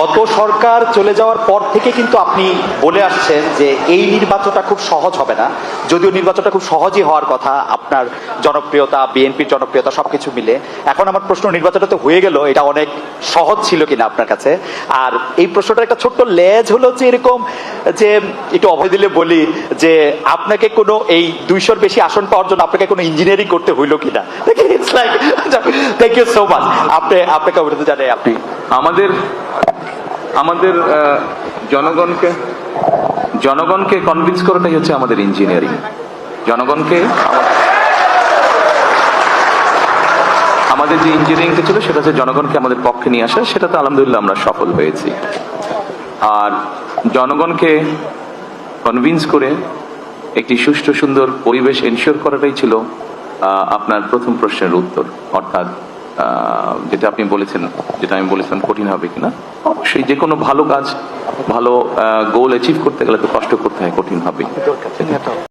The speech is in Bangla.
গত সরকার চলে যাওয়ার পর থেকে কিন্তু আপনি বলে আসছেন যে এই নির্বাচনটা খুব সহজ হবে না। যদিও নির্বাচনটা খুব সহজই হওয়ার কথা, আপনার জনপ্রিয়তা, বিএনপির জনপ্রিয়তা সবকিছু মিলে। এখন আমার প্রশ্ন, নির্বাচনটা তো হয়ে গেল, এটা অনেক সহজ ছিল কিনা আপনার কাছে? আর এই প্রশ্নটার একটা ছোট্ট লেজ হলো যে এরকম যে, একটু অভয় দিলে বলি যে, আপনাকে কোনো এই দুইশোর বেশি আসন পাওয়ার জন্য আপনাকে কোনো ইঞ্জিনিয়ারিং করতে হইল কিনা? It's like thank you so much আপনি আপনাকে অভিনন্দন জানাই আপনি। আমাদের আমাদের জনগণকে জনগণকে কনভিন্স করাটাই হচ্ছে আমাদের ইঞ্জিনিয়ারিং জনগণকে আমাদের যে ইঞ্জিনিয়ারিংটা ছিল, সেটা হচ্ছে জনগণকে আমাদের পক্ষে নিয়ে আসা। সেটাতে আলহামদুলিল্লাহ আমরা সফল হয়েছি। আর জনগণকে কনভিন্স করে একটি সুষ্ঠু, সুন্দর পরিবেশ এনশিওর করাটাই ছিল আপনার প্রথম প্রশ্নের উত্তর, অর্থাৎ যেটা আপনি বলেছেন, যেটা আমি বলেছিলাম কঠিন হবে কিনা? অবশ্যই, যে কোনো ভালো কাজ, ভালো গোল অ্যাচিভ করতে গেলে তো কষ্ট করতে হয়, কঠিন হবে।